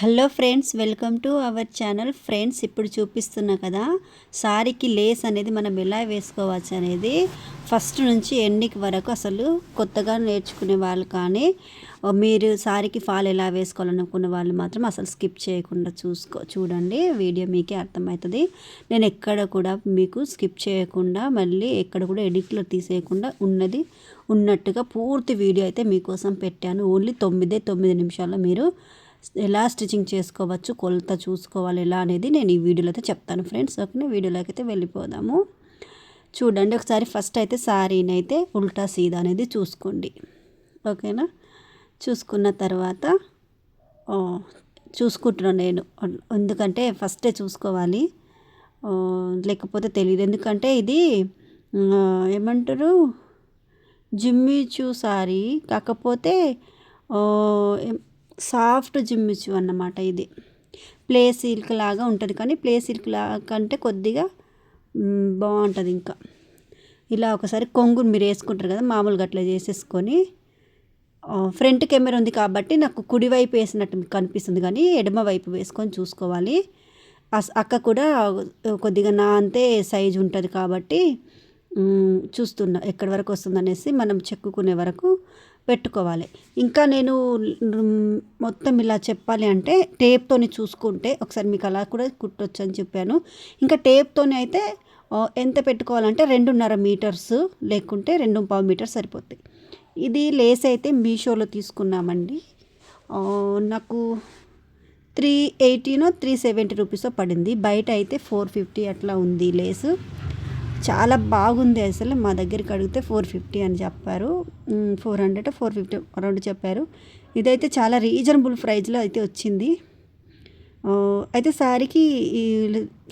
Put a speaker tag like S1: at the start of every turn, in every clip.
S1: Hello friends welcome to our channel. Friends ఇప్పుడు చూపిస్తున్నా కదా సారీకి లేస్ అనేది మనం ఎలా వేసుకోవచ్చు అనేది ఫస్ట్ నుంచి ఎండింగ్ వరకు అసలు కొత్తగా నేర్చుకునే వాళ్ళు కానీ మీరు సారీకి ఫాల్ ఎలా వేసుకోవాలనుకున్న వాళ్ళు మాత్రం అసలు స్కిప్ చేయకుండా చూసుకో చూడండి. వీడియో మీకే అర్థమవుతుంది. నేను ఎక్కడ కూడా మీకు స్కిప్ చేయకుండా మళ్ళీ ఎక్కడ కూడా ఎడిట్లో తీసేయకుండా ఉన్నది ఉన్నట్టుగా పూర్తి వీడియో అయితే మీకోసం పెట్టాను. ఓన్లీ తొమ్మిదే తొమ్మిది నిమిషాల్లో మీరు ఎలా స్టిచ్చింగ్ చేసుకోవచ్చు కొలత చూసుకోవాలి ఎలా అనేది నేను ఈ వీడియోలో అయితే చెప్తాను ఫ్రెండ్స్. ఓకే వీడియోలోకి అయితే వెళ్ళిపోదాము. చూడండి ఒకసారి ఫస్ట్ అయితే శారీని అయితే ఉల్టా సీదా అనేది చూసుకోండి. ఓకేనా? చూసుకున్న తర్వాత చూసుకుంటున్నాను నేను. ఎందుకంటే ఫస్టే చూసుకోవాలి. లేకపోతే తెలియదు ఎందుకంటే ఇది ఏమంటారు? జిమ్మిచు సారీ. కాకపోతే సాఫ్ట్ జిమ్మిచ్చు అన్నమాట ఇది. ప్లే సిల్క్ లాగా ఉంటుంది కానీ ప్లే సిల్క్ లాగా కంటే కొద్దిగా బాగుంటుంది ఇంకా. ఇలా ఒకసారి కొంగుని మీరు వేసుకుంటారు కదా మామూలుగా అట్లా చేసేసుకొని ఫ్రంట్ కెమెరా ఉంది కాబట్టి నాకు కుడివైపు వేసినట్టు మీకు కనిపిస్తుంది కానీ ఎడమ వైపు వేసుకొని చూసుకోవాలి. అక్క కూడా కొద్దిగా నా అంతే సైజు ఉంటుంది కాబట్టి చూస్తున్నా ఎక్కడి వరకు వస్తుందనేసి మనం చెక్కుకునే వరకు పెట్టుకోవాలి. ఇంకా నేను మొత్తం ఇలా చెప్పాలి అంటే టేప్తోని చూసుకుంటే ఒకసారి మీకు అలా కూడా కుట్టొచ్చు అని చెప్పాను. ఇంకా టేప్తోని అయితే ఎంత పెట్టుకోవాలంటే రెండున్నర మీటర్స్ లేకుంటే రెండు పావు మీటర్స్ సరిపోతాయి. ఇది లేస్ అయితే మీషోలో తీసుకున్నామండి. నాకు త్రీ ఎయిటీనో త్రీ సెవెంటీ రూపీసో పడింది. బయట అయితే ఫోర్ ఫిఫ్టీ అట్లా ఉంది లేసు. చాలా బాగుంది అసలు. మా దగ్గరికి అడిగితే ఫోర్ ఫిఫ్టీ అని చెప్పారు. Four hundred four fifty around చెప్పారు. ఇదైతే చాలా రీజనబుల్ ప్రైజ్లో అయితే వచ్చింది. అయితే శారీకి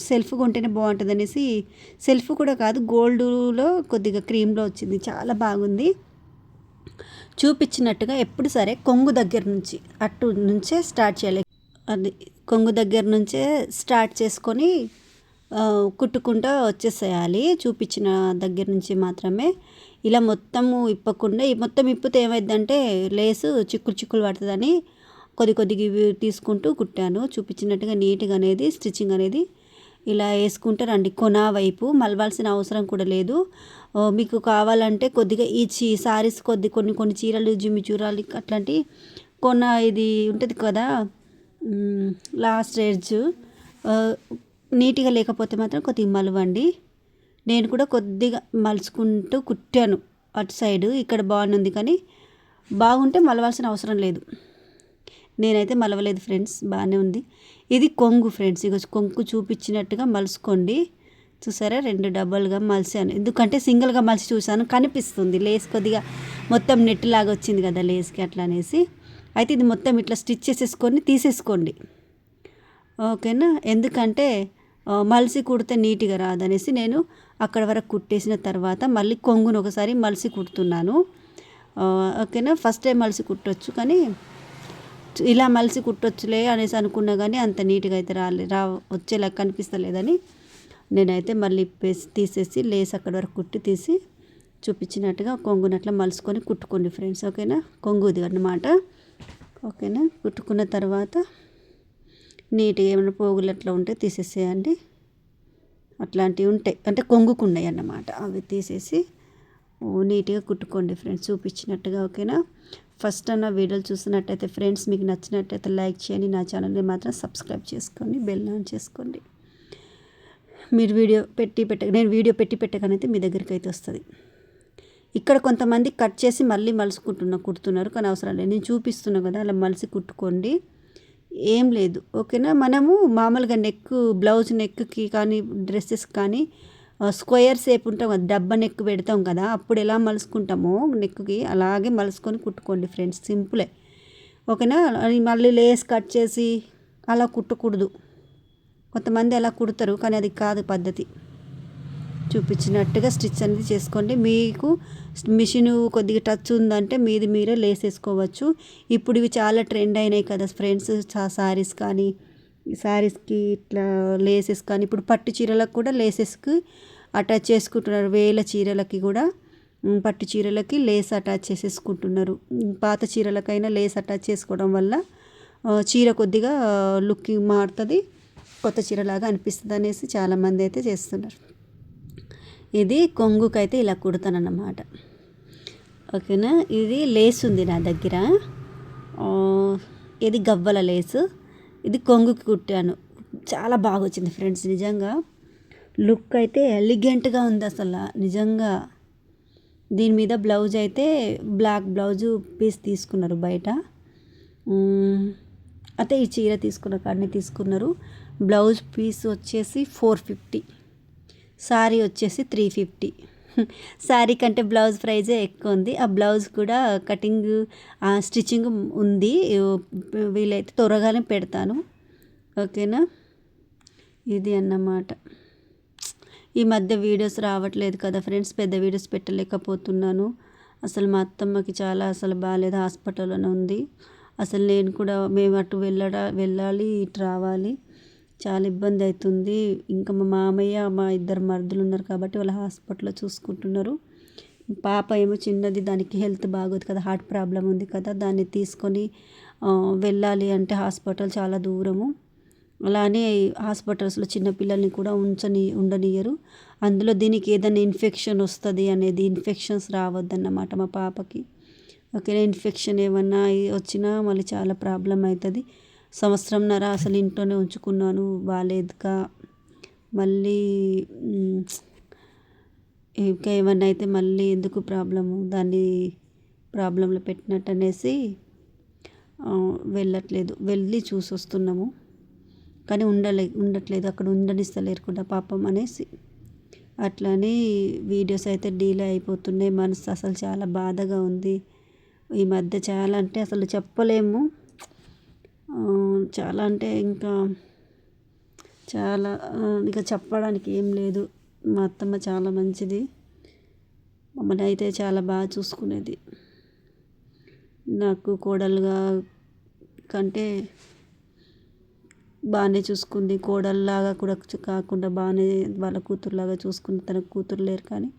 S1: సెల్ఫ్ కొంటేనే బాగుంటుంది అనేసి సెల్ఫ్ కూడా కాదు గోల్డ్లో కొద్దిగా క్రీమ్లో వచ్చింది. చాలా బాగుంది. చూపించినట్టుగా ఎప్పుడు సరే కొంగు దగ్గర నుంచి అటు నుంచే స్టార్ట్ చేయాలి. అది కొంగు దగ్గర నుంచే స్టార్ట్ చేసుకొని కుట్టుకుంటూ వచ్చేసేయాలి. చూపించిన దగ్గర నుంచి మాత్రమే. ఇలా మొత్తము ఇప్పకుండా మొత్తం ఇప్పితే ఏమైందంటే లేసు చిక్కులు చిక్కులు పడుతుందని కొద్ది కొద్దిగా తీసుకుంటూ కుట్టాను. చూపించినట్టుగా నీట్గా అనేది స్టిచ్చింగ్ అనేది ఇలా వేసుకుంటే రండి. కొన వైపు మలవాల్సిన అవసరం కూడా లేదు. మీకు కావాలంటే కొద్దిగా ఈ చీ సారీస్ కొద్ది కొన్ని కొన్ని చీరలు జిమ్మి చూరాలు అట్లాంటి కొన ఇది ఉంటుంది కదా లాస్ట్ ఎడ్జ్ నీట్గా లేకపోతే మాత్రం కొద్దిగా మలవండి. నేను కూడా కొద్దిగా మలుచుకుంటూ కుట్టాను అటు సైడ్. ఇక్కడ బాగుంది కానీ బాగుంటే మలవాల్సిన అవసరం లేదు. నేనైతే మలవలేదు ఫ్రెండ్స్ బాగానే ఉంది. ఇది కొంగు ఫ్రెండ్స్ ఇక కొంగు చూపించినట్టుగా మలుసుకోండి చూసారా? రెండు డబ్బలుగా మలిసాను ఎందుకంటే సింగిల్గా మలిసి చూసాను కనిపిస్తుంది. లేస్ కొద్దిగా మొత్తం నెట్ లాగా వచ్చింది కదా లేస్కి అట్లా అనేసి. అయితే ఇది మొత్తం ఇట్లా స్టిచ్ చేసేసుకొని తీసేసుకోండి. ఓకేనా? ఎందుకంటే మలిసి కుడితే నీట్గా రాదనేసి నేను అక్కడ వరకు కుట్టేసిన తర్వాత మళ్ళీ కొంగును ఒకసారి మలిసి కుడుతున్నాను. ఓకేనా? ఫస్ట్ టైం మలిసి కుట్టొచ్చు కానీ ఇలా మలిసి కుట్టొచ్చులే అనేసి అనుకున్నా కానీ అంత నీట్గా అయితే రాలే రా వచ్చేలా కనిపిస్తలేదని నేనైతే మళ్ళీ తీసేసి లేస్ అక్కడ వరకు కుట్టి తీసి చూపించినట్టుగా కొంగునట్లా మలుసుకొని కుట్టుకోండి ఫ్రెండ్స్ ఓకేనా? కొంగుది అన్నమాట. ఓకేనా? కుట్టుకున్న తర్వాత నీట్గా ఏమైనా పోగులు అట్లా ఉంటే తీసేసేయండి. అట్లాంటివి ఉంటాయి. అంటే కొంగుకున్నాయి అన్నమాట. అవి తీసేసి నీట్గా కుట్టుకోండి ఫ్రెండ్స్. చూపించినట్టుగా ఓకేనా? ఫస్ట్ అన్న వీడియోలు చూసినట్టయితే ఫ్రెండ్స్ మీకు నచ్చినట్టయితే లైక్ చేయండి. నా ఛానల్ని మాత్రం సబ్స్క్రైబ్ చేసుకోండి. బెల్ ఆన్ చేసుకోండి. మీరు వీడియో పెట్టి పెట్ట నేను వీడియో పెట్టి పెట్టకనైతే మీ దగ్గరికి అయితే వస్తుంది. ఇక్కడ కొంతమంది కట్ చేసి మళ్ళీ మలుసుకుంటున్నా కుడుతున్నారు. కానీ అవసరం లేదు. నేను చూపిస్తున్నా కదా అలా మలిసి కుట్టుకోండి. ఏం లేదు. ఓకేనా? మనము మామూలుగా నెక్ బ్లౌజ్ నెక్కి కానీ డ్రెస్సెస్ కానీ స్క్వేర్ షేప్ ఉంటాం కదా డబ్బా నెక్ పెడతాం కదా అప్పుడు ఎలా మలుసుకుంటామో నెక్కి అలాగే మలుసుకొని కుట్టుకోండి ఫ్రెండ్స్ సింపులే. ఓకేనా? మళ్ళీ లేస్ కట్ చేసి అలా కుట్టకూడదు. కొంతమంది అలా కుడతారు కానీ అది కాదు పద్ధతి. చూపించినట్టుగా స్టిచ్ అనేది చేసుకోండి. మీకు మిషన్ కొద్దిగా టచ్ ఉందంటే మీది మీరే లేసేసుకోవచ్చు ఇప్పుడు ఇవి చాలా ట్రెండ్ అయినాయి కదా ఫ్రెండ్స్ సారీస్ కానీ శారీస్కి ఇట్లా లేసెస్ కానీ. ఇప్పుడు పట్టు చీరలకు కూడా లేసెస్కి అటాచ్ చేసుకుంటున్నారు. వేల చీరలకి కూడా పట్టు చీరలకి లేస్ అటాచ్ చేసేసుకుంటున్నారు. పాత చీరలకైనా లేస్ అటాచ్ చేసుకోవడం వల్ల చీర కొద్దిగా లుక్ మారుతుంది కొత్త చీరలాగా అనిపిస్తుంది అనేసి చాలామంది అయితే చేస్తున్నారు. ఇది కొంగుకైతే ఇలా కుడతానన్నమాట. ఓకేనా? ఇది లేస్ ఉంది నా దగ్గర. ఇది గవ్వల లేసు. ఇది కొంగుకి కుట్టాను. చాలా బాగా వచ్చింది ఫ్రెండ్స్ నిజంగా. లుక్ అయితే ఎలిగెంట్గా ఉంది అసలు నిజంగా. దీని మీద బ్లౌజ్ అయితే బ్లాక్ బ్లౌజు పీస్ తీసుకున్నారు బయట. అయితే ఈ చీర తీసుకున్న కాడనే తీసుకున్నారు. బ్లౌజ్ పీస్ వచ్చేసి ఫోర్ ఫిఫ్టీ. శారీ వచ్చేసి త్రీ ఫిఫ్టీ. శారీ కంటే బ్లౌజ్ ప్రైజే ఎక్కువ ఉంది. ఆ బ్లౌజ్ కూడా కటింగ్ స్టిచ్చింగ్ ఉంది. వీలైతే త్వరగానే పెడతాను. ఓకేనా? ఇది అన్నమాట. ఈ మధ్య వీడియోస్ రావట్లేదు కదా ఫ్రెండ్స్ పెద్ద వీడియోస్ పెట్టలేకపోతున్నాను. అసలు మా అత్తమ్మకి చాలా అసలు బాగాలేదు హాస్పిటల్లోనే ఉంది. అసలు నేను కూడా మేము అటు వెళ్ళడా వెళ్ళాలి ఇటు రావాలి. చాలా ఇబ్బంది అవుతుంది ఇంకా మా మామయ్య మా ఇద్దరు మరుదులు ఉన్నారు కాబట్టి వాళ్ళ హాస్పిటల్లో చూసుకుంటున్నారు. పాప ఏమో చిన్నది దానికి హెల్త్ బాగోదు కదా హార్ట్ ప్రాబ్లం ఉంది కదా దాన్ని తీసుకొని వెళ్ళాలి అంటే హాస్పిటల్ చాలా దూరము. అలానే హాస్పిటల్స్లో చిన్నపిల్లల్ని కూడా ఉంచని ఉండనియరు. అందులో దీనికి ఏదైనా ఇన్ఫెక్షన్ వస్తుంది అనేది ఇన్ఫెక్షన్స్ రావద్దన్నమాట మా పాపకి. ఓకే ఇన్ఫెక్షన్ ఏమన్నా వచ్చినా మళ్ళీ చాలా ప్రాబ్లం అవుతుంది. సంవత్సరంన్నర అసలు ఇంట్లోనే ఉంచుకున్నాను బాగాలేదుగా మళ్ళీ ఇంకా ఏమన్నా అయితే మళ్ళీ ఎందుకు ప్రాబ్లము దాన్ని ప్రాబ్లంలో పెట్టినట్టు అనేసి వెళ్ళట్లేదు. వెళ్ళి చూసి వస్తున్నాము. కానీ ఉండలే ఉండట్లేదు. అక్కడ ఉండనిస్తలేరు కూడా పాపం అనేసి. అట్లని వీడియోస్ అయితే డీలే అయిపోతున్నాయి. మనసు అసలు చాలా బాధగా ఉంది. ఈ మధ్య చాలా అంటే అసలు చెప్పలేము. చాలా అంటే ఇంకా చాలా ఇక చెప్పడానికి ఏం లేదు. మా అత్తమ్మ చాలా మంచిది. మమ్మల్ని అయితే చాలా బాగా చూసుకునేది. నాకు కోడలుగా కంటే బాగానే చూసుకుంది. కోడల్లాగా కూడా కాకుండా బాగానే వాళ్ళ కూతురులాగా చూసుకుంది. తన కూతురు లేరు కానీ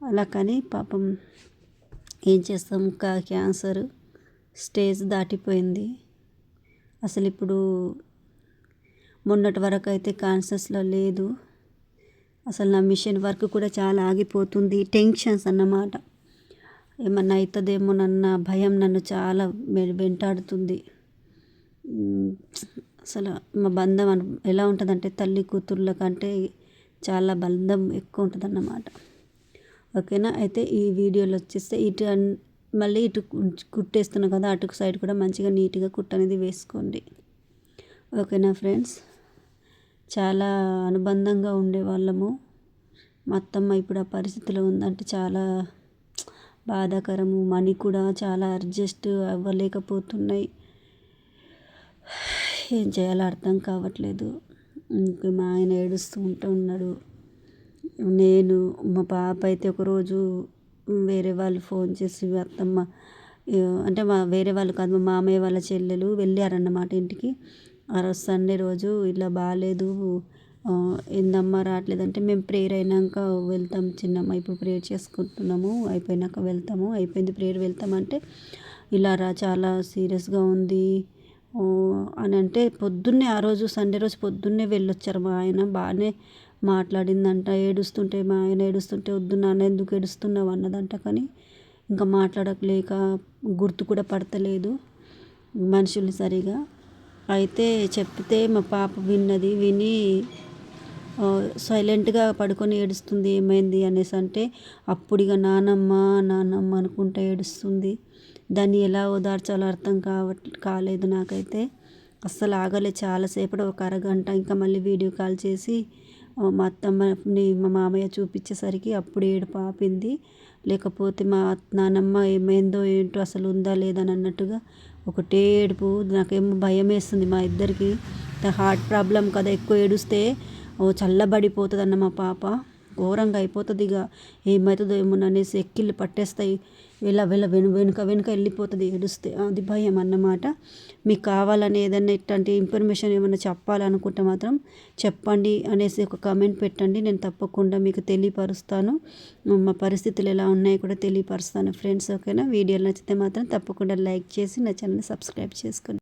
S1: అలా కానీ పాపం ఏం చేస్తాం? క్యాన్సర్ స్టేజ్ దాటిపోయింది. అసలు ఇప్పుడు మొన్నటి వరకు అయితే కాన్షియస్లో లేదు. అసలు నా మిషన్ వర్క్ కూడా చాలా ఆగిపోతుంది. టెన్షన్స్ అన్నమాట. ఏమన్నా అవుతుందేమోనన్న భయం నన్ను చాలా వెంటాడుతుంది. అసలు మా బంధం ఎలా ఉంటుందంటే తల్లి కూతుర్ల కంటే చాలా బంధం ఎక్కువ ఉంటుంది అన్నమాట ఓకేనా? అయితే ఈ వీడియోలో వచ్చేస్తే ఇటు మళ్ళీ ఇటు కుట్టేస్తున్నాం కదా అటు సైడ్ కూడా మంచిగా నీట్గా కుట్ట అనేది వేసుకోండి. ఓకేనా ఫ్రెండ్స్? చాలా అనుబంధంగా ఉండేవాళ్ళము మా అత్తమ్మ ఇప్పుడు ఆ పరిస్థితిలో ఉందంటే చాలా బాధాకరము. మనీ కూడా చాలా అడ్జస్ట్ అవ్వలేకపోతున్నాయి. ఏం చేయాలో అర్థం కావట్లేదు. ఇంకా మా ఆయన ఏడుస్తూ ఉంటూ ఉన్నాడు. నేను మా పాప అయితే ఒకరోజు వేరే వాళ్ళు ఫోన్ చేసి అత్తమ్మ అంటే మా వేరే వాళ్ళు కాదు మా మామయ్య వాళ్ళ చెల్లెలు వెళ్ళారన్నమాట ఇంటికి. ఆ రోజు సండే రోజు ఇలా బాగాలేదు. ఏందమ్మా రావట్లేదంటే మేము ప్రేయర్ అయినాక వెళ్తాం చిన్నమ్మ ఇప్పుడు ప్రేయర్ చేసుకుంటున్నాము అయిపోయినాక వెళ్తాము. అయిపోయింది ప్రేయర్ వెళ్తామంటే ఇలా రా చాలా సీరియస్గా ఉంది. అని అంటే పొద్దున్నే ఆ రోజు సండే రోజు పొద్దున్నే వెళ్ళొచ్చారు మా ఆయన బాగానే మాట్లాడిందంట ఏడుస్తుంటే మా ఆయన ఏడుస్తుంటే వద్దు నాన్న ఎందుకు ఏడుస్తున్నావు? అన్నదంట కానీ ఇంకా మాట్లాడలేక గుర్తు కూడా పడతలేదు మనుషులు సరిగా. అయితే చెప్తే మా పాప విన్నది విని సైలెంట్గా పడుకొని ఏడుస్తుంది ఏమైంది? అనేసి అంటే అప్పుడు ఇక నానమ్మ నానమ్మ అనుకుంటా ఏడుస్తుంది. దాన్ని ఎలా ఓదార్చాలో అర్థం కావట్ కాలేదు నాకైతే. అస్సలు ఆగలే చాలాసేపటి ఒక అరగంట. ఇంకా మళ్ళీ వీడియో కాల్ చేసి మా అత్తమ్మని మా మామయ్య చూపించేసరికి అప్పుడు ఏడుపు ఆపింది. లేకపోతే మా నానమ్మ ఏమైందో ఏంటో అసలు ఉందా లేదా అని అన్నట్టుగా ఒకటే ఏడుపు. నాకేమో భయం వేస్తుంది మా ఇద్దరికి. హార్ట్ ప్రాబ్లం కదా ఎక్కువ ఏడుస్తే ఓ చల్లబడిపోతుంది అన్న మా పాప. ఘోరంగా అయిపోతుంది ఇక ఏమవుతుందో ఏమో అనేసి ఎక్కిళ్ళు పట్టేస్తాయి. ఇలా వెళ్ళ వెను వెనుక వెనుక వెళ్ళిపోతుంది ఏడుస్తే అది భయం అన్నమాట. మీకు కావాలని ఏదైనా ఇట్లాంటి ఇన్ఫర్మేషన్ ఏమైనా చెప్పాలనుకుంటే మాత్రం చెప్పండి అనేసి ఒక కమెంట్ పెట్టండి. నేను తప్పకుండా మీకు తెలియపరుస్తాను. మా పరిస్థితులు ఎలా ఉన్నాయో కూడా తెలియపరుస్తాను. ఫ్రెండ్స్ ఓకేనా వీడియోలు నచ్చితే మాత్రం తప్పకుండా లైక్ చేసి నా ఛానల్ని సబ్స్క్రైబ్ చేసుకోండి.